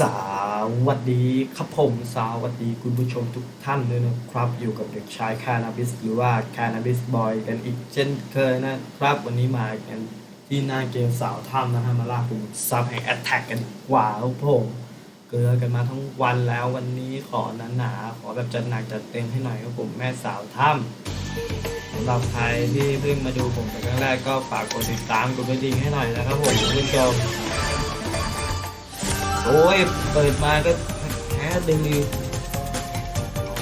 สวัสดีครับผมสวัสดีคุณผู้ชมทุกท่านด้วยนะครับ อยู่กับเด็กชายคานาบิสหรือว่าคานาบิสบอยกันอีกเช่นเคยนะครับ วันนี้มากันที่หน้าเกมสาวถ้ำนะฮะมาล่าปุ่มซับแห่งแอตแทกกันกว่าครับผมเกลือกันมาทั้งวันแล้ววันนี้ขอหนาๆขอแบบจัดหนักจัดเต็มให้หน่อยครับผมแม่สาวถ้ำสำหรับใครที่เพิ่งมาดูผมเป็นครั้งแรกก็ฝากกดติดตามกดกระดิ่งให้หน่อยนะครับผมคุณผู้ชม โอ้ย เปิดมาก็แค่ดึงอยู่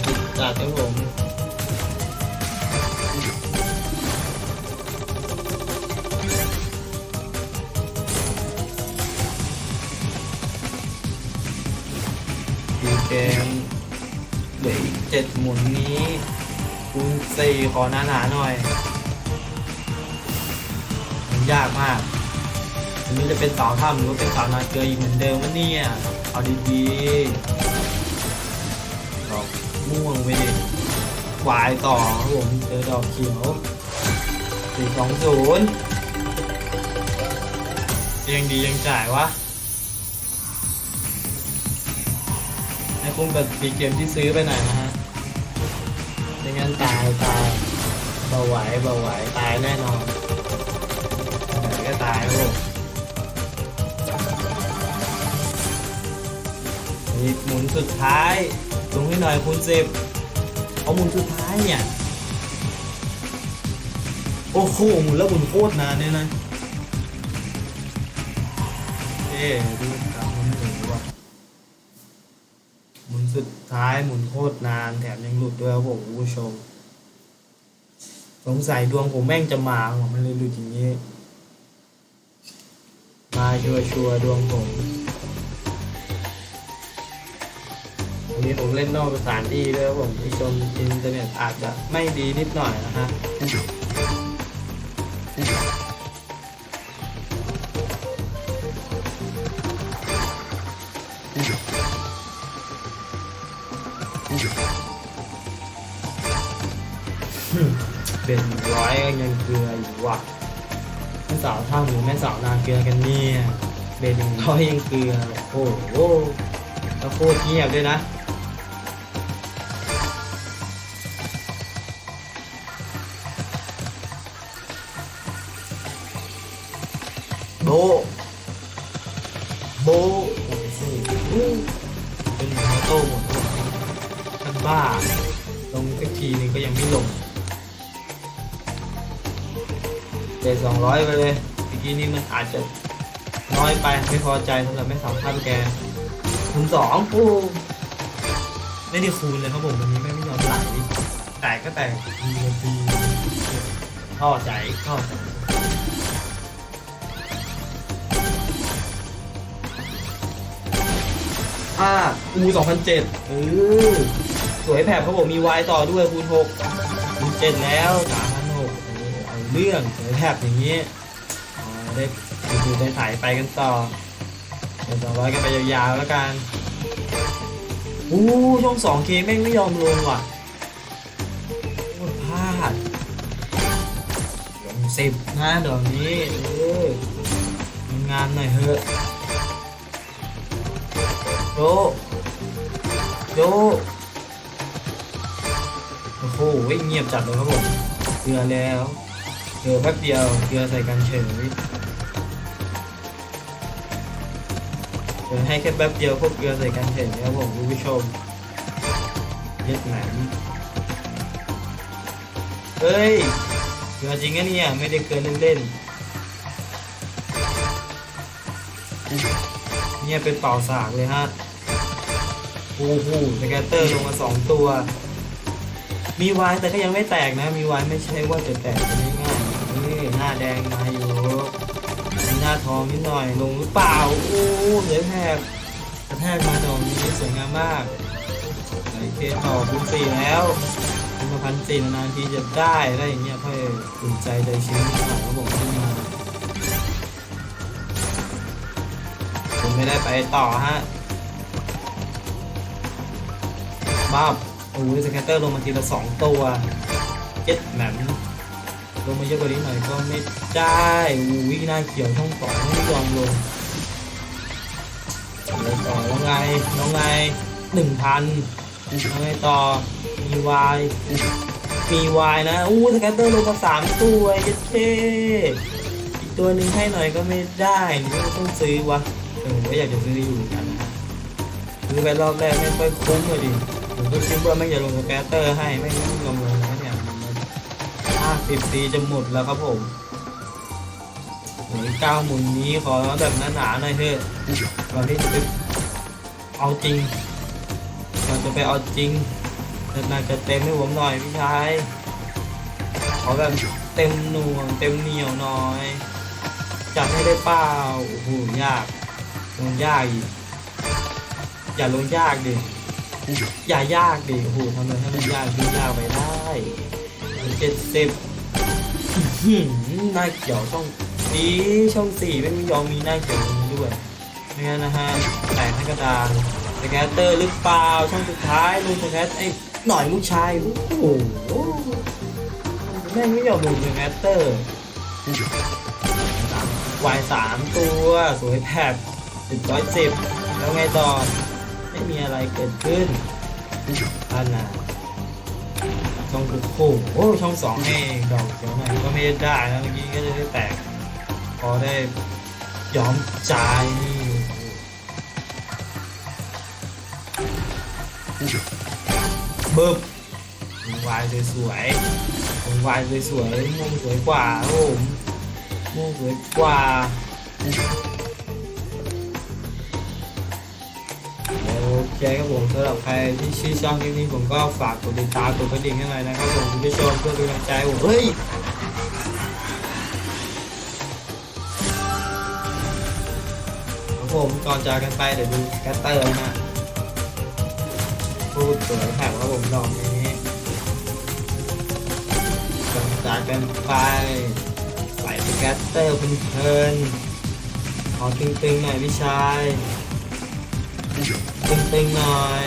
ติดจัดครับผมดูเกมเหลืออีกเจ็ดหมุนนี้คูณสี่ขอหนาๆหน่อย มันยากมาก อันนี้จะเป็นสาวถ้ำหรือว่าเป็นสาวนาเกลืออีกเหมือนเดิมวะเนี่ย เอาดีๆดอกม่วงไปดิวายต่อครับผมเจอดอกเขียวสี่สองศูนย์ยังดียังจ่ายวะให้คุ้มกับปีเกมที่ซื้อไปหน่อยนะฮะไม่งั้นตายตายเบาไหวเบาไหวตายแน่นอนไหนก็ตายครับผม อีกหมุนสุดท้ายลงให้หน่อยคูณสิบเอาหมุนสุดท้ายเนี่ย โอ้โหหมุนแล้วหมุนโคตรนานเนี่ยนะเอ๊ดูตามมันหมุนว่ะหมุนสุดท้ายหมุนโคตรนานแถมยังหลุดด้วยครับผมผู้ชมสงสัยดวงผมแม่งจะมาว่ะมันเลยหลุดอย่างนี้ มาชัวร์ชัวดวงผม วันนี้ผมเล่นนอกสถานที่ด้วยผมผู้ชมอินเทอร์เน็ตอาจจะไม่ดีนิดหน่อยนะฮะเป็นร้อยก็ยังเกลืออยู่ว่ะแม่สาวท่าหมูแม่สาวนาเกลือกันเนี่ยเป็นหนึ่งร้อยยังเกลือโอ้โหแล้วโคตรเงียบด้วยนะ โบโบโอ้โหเป็นมอโต้หมดเลยท่านบ้า ลงสักทีหนึงก็ยังไม่ลงเจ็ดสองร้อยไปเลยเมื่อกี้นี้มันอาจจะน้อยไปไม่พอใจสำหรับแม่สาวท่านแกคูณสองโอ้ไม่ได้คูณเลยครับผมวันนี้แม่ไม่ยอมไหลแตกก็แตกทีทีท่อใจท่อใจ อ่าอูสองพันเจ็ดเออสวยแผบเขาบอกมีวายต่อด้วยคูณหกคูณเจ็ดแล้วสามพันหกเอาเรื่องสวยแผบอย่างนี้อ่าได้ดูได้ถ่ายไปกันต่อเดี๋ยวสองร้อยกันไปยาวๆแล้วกันอู้ช่องสองเคแม่งไม่ยอมลงว่ะโคตรพลาดลงสิบนะดอกนี้เออทำงานหน่อยเถอะ โจโจโอ้โหเงียบจัดเลยครับผมเกลือแล้วเกลือแป๊บเดียวเกลือใส่กันเฉยเกลือให้แค่แป๊บเดียวพวกเกลือใส่กันเฉยครับผมคุณผู้ชมเย็ดหนังเฮ้ยเกลือจริงนะเนี่ยไม่ได้เกลือเล่นๆ เนี่ยเป็นเป่าสากเลยฮะโอ้โหสแกตเตอร์ลงมาสองตัว มีวายแต่ก็ยังไม่แตกนะ มีวายไม่ใช่ว่าจะแตกกันง่ายๆนี่หน้าแดงมาอยู่มีหน้าทองนิดหน่อยลงหรือเปล่าโอ้เหลือแทบกระแทกมาดอกนี้สวยงามมากไอเคต่อคูณสี่แล้วคูณพันสี่นานทีจะได้อะไรอย่างเงี้ยค่อยอุ่นใจใจชื้นนิดหน่อยครับผมขึ้นมา ไม่ได้ไปต่อฮะบ้าโอ้ยสแกตเตอร์ลงมาทีละสองตัวเจ็ดแหมลงมาเยอะกว่านี้หน่อยก็ไม่ได้อุ้ยหน้าเขียวช่องสองไม่ยอมลงเดี๋ยวต่อแล้วไงน้องไงหนึ่งพันแล้วไงต่อมีวายมีวายนะอู้สแกตเตอร์ลงมาสามตัวเยัดเท่อีกตัวหนึ่งให้หน่อยก็ไม่ได้นี่ก็ต้องซื้อวะ ก็อยากจะซื้ออยู่เหมือนกันนะซื้อไปรอบแรกไม่ค่อยคุ้มเลยดิผมก็คิดว่าไม่จะลงสแกตเตอร์ให้ไม่ไม่ยอมลงนะเนี่ยห้าสิบปีจะหมดแล้วครับผมโอ้ยเก้าหมุนนี้ขอแบบหนาๆหน่อยเถอะก่อนที่จะไปเอาจริงก่อนจะไปเอาจริงนานๆจะเต็มให้ผมหน่อยพี่ชายขอแบบเต็มหน่วงเต็มเหนียวหน่อยจัดให้ได้เปล่าโอ้โหยาก ลงยากอีกอย่าลงยากดิอย่ายากดิโอ้โหทำไมให้มันยากยิ่งยากไปได้เจ็ดสิบหน้าเขียวช่องสีช่องสี่ไม่มียอมมีหน้าเขียวตรงนี้ด้วยไม่งั้นะฮะแตกให้กระดานสแกตเตอร์หรือเปล่าช่องสุดท้ายลุงสแกตไอ้หน่อยลูกชายโอ้โหแม่งไม่ยอมลงสแกตเตอร์วายสามตัวสวยแผบ สิบร้อยสิบแล้วไงต่อ ไม่มีอะไรเกิดขึ้นอันน่ะช่องโอ้โหโอ้ช่องสองให้ดอกเขียวหน่อยก็ไม่ได้นะเมื่อกี้ก็จะได้แตก พอได้ยอมจ่ายนี่เบิบวายสวยๆวายสวยๆม่วงสวยกว่าครับผมม่วงสวยกว่า อเคครับผมสำหรับใครที่ชื่นชอบคลิปนี้ผมก็ฝากกดติดตามกดกระดิ่งให้หน่อยนะครับผมคุณผู้ชมเพื่อเป็นกำลังใจให้ผมเฮ้ยครับผมก่อนจากกันไปเดี๋ยวดูแกตเตอร์นะฮะพูดสวยแผ่วครับผมดอกนี้ก่อนจากกันไปใส่สแกตเตอร์เพลินๆขอตึงๆหน่อยพี่ชายตึงๆหน่อย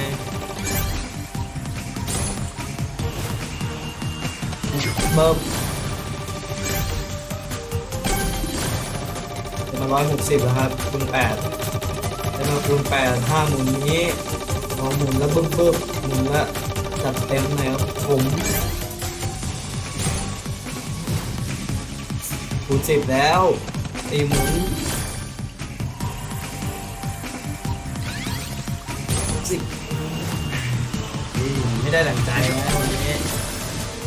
เบิบเป็นมาร้อยหกสิบแล้วครับคูณแปดแล้วมาคูณแปดห้าหมุนนี้พอหมุนแล้วบึ้มบึ้มหมุนแล้วจัดเต็มหน่อยครับผมคูณสิบแล้วตีหมุน สิบไม่ได้ดังใจนะวันนี้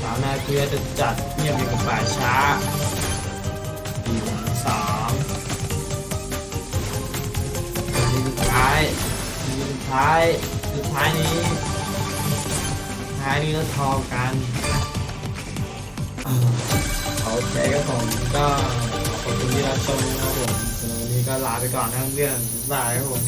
สาวนาเกลือจะจัดเงียบอยู่กับป่าช้าปีหนึ่งสามทีสุดท้ายทีสุดท้ายสุดท้ายนี้ท้ายนี้เราทอกันอ่าโอเคครับผมก็ขอบคุณที่รับชมนะครับผมวันนี้ก็ลาไปก่อนนะครับเพื่อนบายบายครับผม